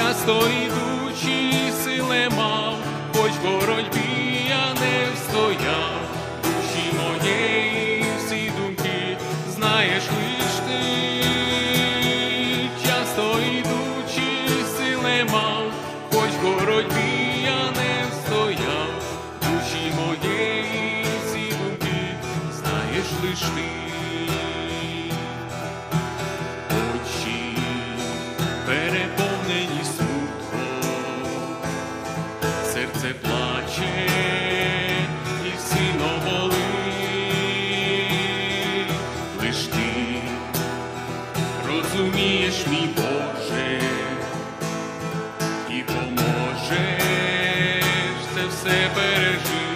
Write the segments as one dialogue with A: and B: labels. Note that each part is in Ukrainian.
A: часто ідучі сили мав, хоч боротьбі я не встояв, це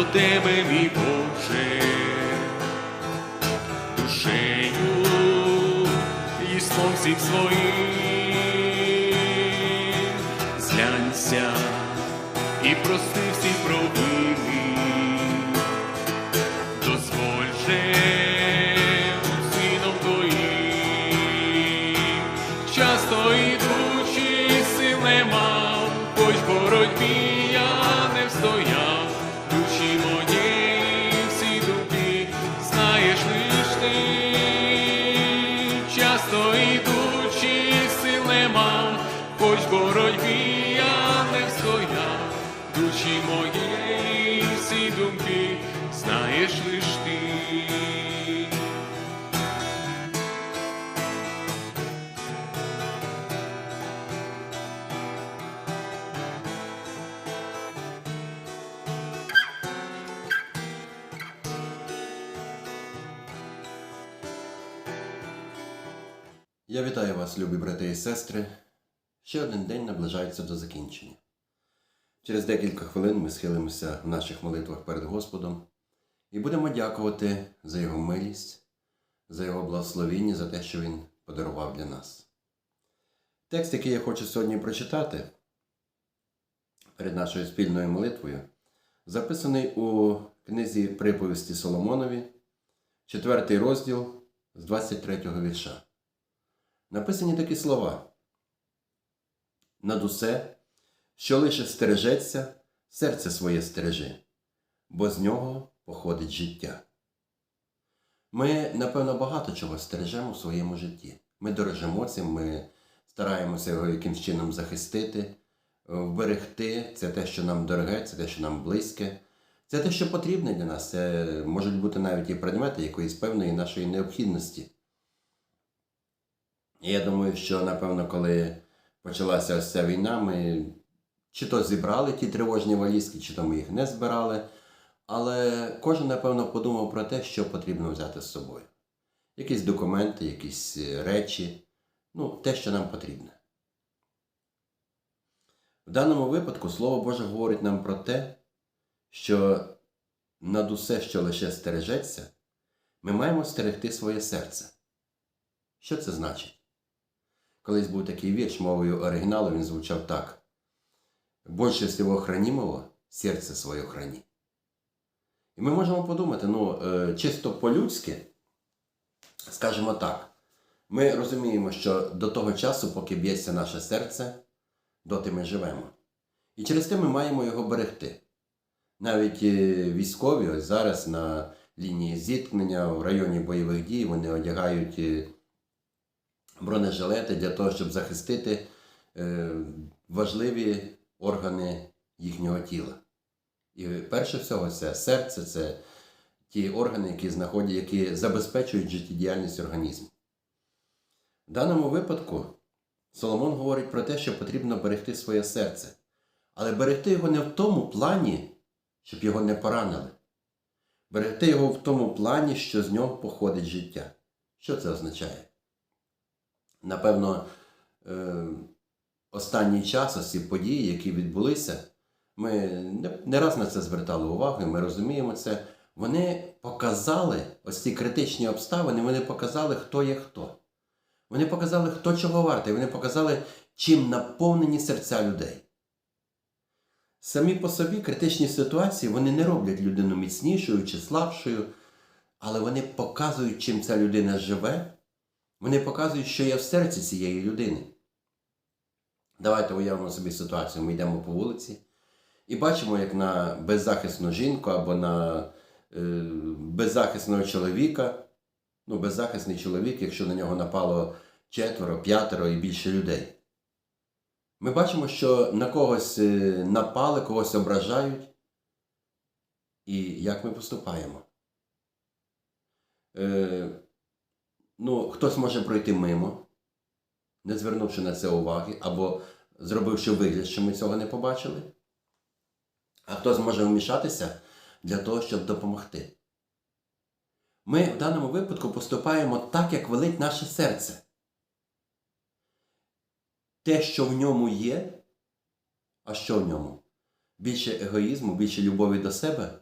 A: до тебе, мій Боже, душею і словом всім своїм, злянься і прости душі моєї всі думки знаєш лиш ти. Я
B: вітаю вас, любі брати і сестри. Ще один день наближається до закінчення. Через декілька хвилин ми схилимося в наших молитвах перед Господом і будемо дякувати за Його милість, за Його благословіння, за те, що Він подарував для нас. Текст, який я хочу сьогодні прочитати перед нашою спільною молитвою, записаний у книзі приповісті Соломонові, 4 розділ з 23 вірша. Написані такі слова. Над усе, що лише стережеться, серце своє стережи, бо з нього походить життя. Ми, напевно, багато чого стережемо в своєму житті. Ми дорожимо цим, ми стараємося його якимсь чином захистити, вберегти. Це те, що нам дороге, це те, що нам близьке. Це те, що потрібне для нас. Це можуть бути навіть і предмети якоїсь певної нашої необхідності. І я думаю, що напевно, коли почалася ось ця війна, ми чи то зібрали ті тривожні валізки, чи то ми їх не збирали. Але кожен, напевно, подумав про те, що потрібно взяти з собою. Якісь документи, якісь е, речі, ну, те, що нам потрібне. В даному випадку Слово Боже говорить нам про те, що над усе, що лише стережеться, ми маємо стерегти своє серце. Що це значить? Колись був такий вірш мовою оригіналу, він звучав так. Больше всього хранимого серце своє храні. І ми можемо подумати, ну, е, чисто по-людськи, скажімо так, ми розуміємо, що до того часу, поки б'ється наше серце, доти ми живемо. І через те ми маємо його берегти. Навіть е, військові ось зараз на лінії зіткнення в районі бойових дій вони одягають е, бронежилети для того, щоб захистити е, важливі органи їхнього тіла. І перше всього це серце, це ті органи, які знаходять, які забезпечують життєдіяльність організму. В даному випадку Соломон говорить про те, що потрібно берегти своє серце. Але берегти його не в тому плані, щоб його не поранили. Берегти його в тому плані, що з нього походить життя. Що це означає? напевно, е, останній час, ці події, які відбулися, ми не, раз на це звертали увагу, ми розуміємо це. Вони показали ось ці критичні обставини, вони показали, хто є хто. Вони показали, хто чого вартий, вони показали, чим наповнені серця людей. Самі по собі критичні ситуації вони не роблять людину міцнішою чи слабшою, але вони показують, чим ця людина живе, вони показують, що є в серці цієї людини. Давайте уявимо собі ситуацію. Ми йдемо по вулиці і бачимо, як на беззахисну жінку або на е, беззахисного чоловіка, ну, беззахисний чоловік, якщо на нього напало четверо, п'ятеро і більше людей. Ми бачимо, що на когось е, напали, когось ображають. І як ми поступаємо? Е, ну, хтось може пройти мимо, не звернувши на це уваги, або зробивши вигляд, що ми цього не побачили. А хтось може вмішатися для того, щоб допомогти. Ми в даному випадку поступаємо так, як велить наше серце. Те, що в ньому є, а що в ньому? Більше егоїзму, більше любові до себе,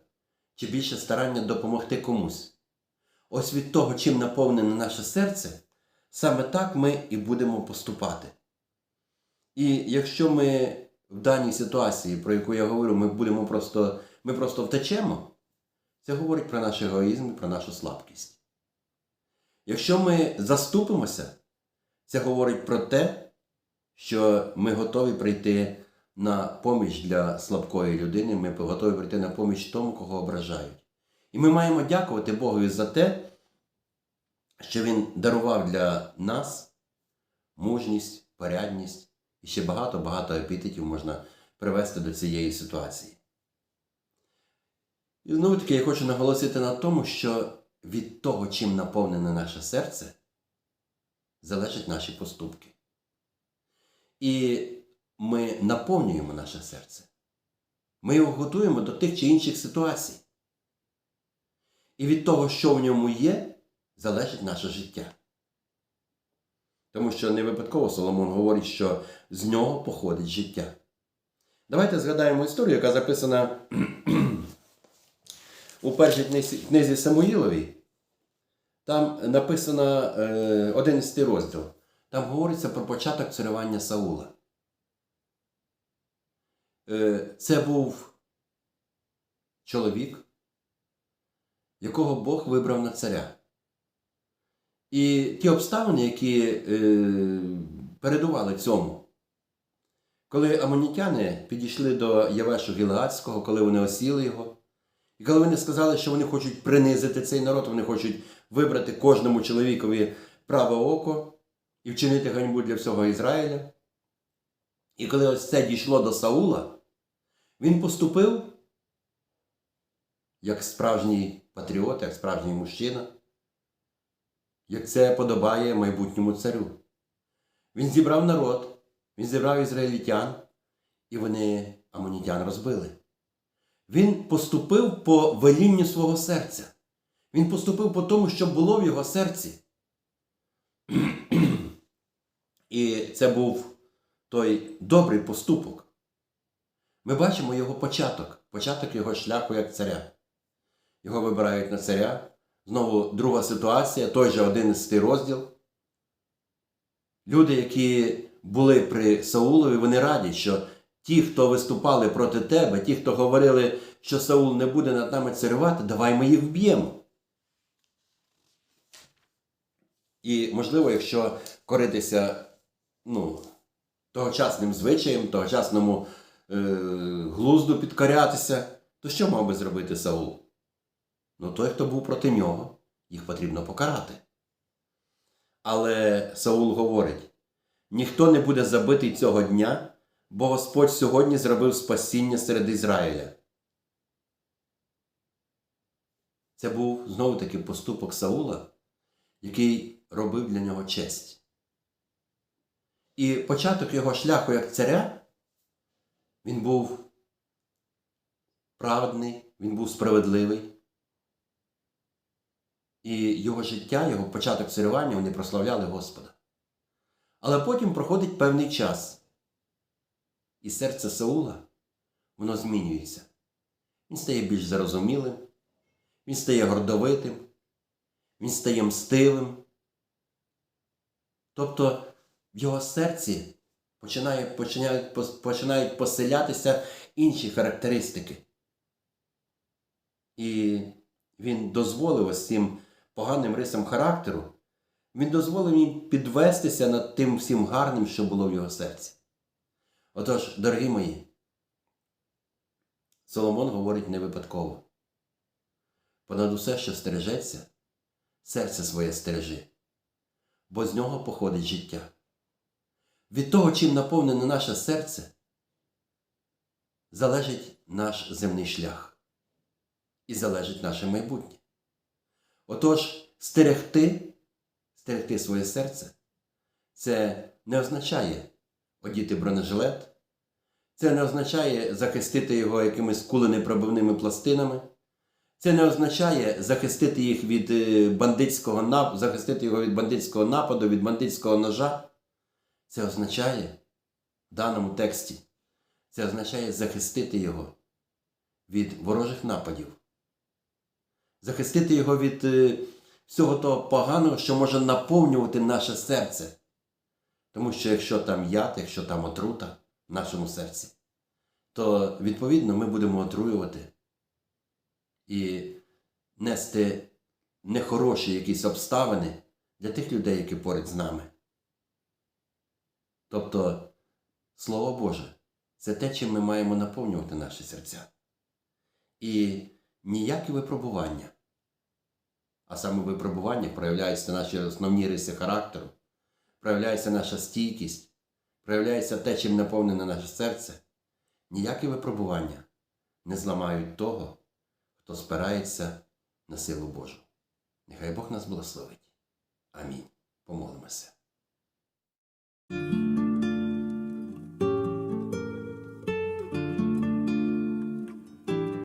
B: чи більше старання допомогти комусь? Ось від того, чим наповнене наше серце, саме так ми і будемо поступати. І якщо ми в даній ситуації, про яку я говорю, ми будемо просто, ми просто втечемо, це говорить про наш егоїзм і про нашу слабкість. Якщо ми заступимося, це говорить про те, що ми готові прийти на поміч для слабкої людини, ми готові прийти на поміч тому, кого ображають. І ми маємо дякувати Богові за те, що Він дарував для нас мужність, порядність і ще багато-багато епітетів можна привести до цієї ситуації. І знову таки я хочу наголосити на тому, що від того, чим наповнене наше серце, залежать наші поступки. І ми наповнюємо наше серце. Ми його готуємо до тих чи інших ситуацій. І від того, що в ньому є, залежить наше життя. Тому що не випадково Соломон говорить, що з нього походить життя. Давайте згадаємо історію, яка записана у першій книзі, Самуїловій. Там написано е, 11 розділ. Там говориться про початок царювання Саула. Е, це був чоловік, якого Бог вибрав на царя. І ті обставини, які е, передували цьому, коли амонітяни підійшли до Явешу Гілгадського, коли вони осіли його, і коли вони сказали, що вони хочуть принизити цей народ, вони хочуть вибрати кожному чоловікові праве око і вчинити ганьбу для всього Ізраїля. І коли ось це дійшло до Саула, він поступив як справжній патріот, як справжній мужчина, як це подобає майбутньому царю. Він зібрав народ, він зібрав ізраїльтян, і вони амонітян розбили. Він поступив по велінню свого серця. Він поступив по тому, що було в його серці. І це був той добрий поступок. Ми бачимо його початок, початок його шляху як царя. Його вибирають на царя. Знову друга ситуація, той же 11 розділ. Люди, які були при Саулові, вони раді, що ті, хто виступали проти тебе, ті, хто говорили, що Саул не буде над нами царювати, давай ми їх вб'ємо. І, можливо, якщо коритися ну, тогочасним звичаєм, тогочасному е, глузду підкорятися, то що мав би зробити Саул? Ну, той, хто був проти нього, їх потрібно покарати. Але Саул говорить: ніхто не буде забитий цього дня, бо Господь сьогодні зробив спасіння серед Ізраїля. Це був знову таки поступок Саула, який робив для нього честь. І початок його шляху як царя, він був праведний, він був справедливий. І його життя, його початок царювання вони прославляли Господа. Але потім проходить певний час. І серце Саула, воно змінюється. Він стає більш зарозумілим, він стає гордовитим, він стає мстивим. Тобто в його серці починає, починають, починають поселятися інші характеристики. І він дозволив ось цим поганим рисам характеру, він дозволив їм підвестися над тим всім гарним, що було в його серці. Отож, дорогі мої, Соломон говорить не випадково. Понад усе, що стережеться, серце своє стережи, бо з нього походить життя. Від того, чим наповнене наше серце, залежить наш земний шлях і залежить наше майбутнє. Отож, стерегти, стерегти своє серце, це не означає одіти бронежилет, це не означає захистити його якимись куленепробивними пластинами. Це не означає захистити їх від е, бандитського захистити його від бандитського нападу, від бандитського ножа. Це означає в даному тексті, це означає захистити його від ворожих нападів, захистити його від е, всього того поганого, що може наповнювати наше серце. Тому що якщо там яд, якщо там отрута в нашому серці, то відповідно ми будемо отруювати і нести нехороші якісь обставини для тих людей, які поряд з нами. Тобто, Слово Боже, це те, чим ми маємо наповнювати наші серця. І ніякі випробування, а саме випробування проявляються наші основні риси характеру, проявляється наша стійкість, проявляється те, чим наповнене наше серце. Ніякі випробування не зламають того, хто спирається на силу Божу. Нехай Бог нас благословить. Амінь. Помолимося.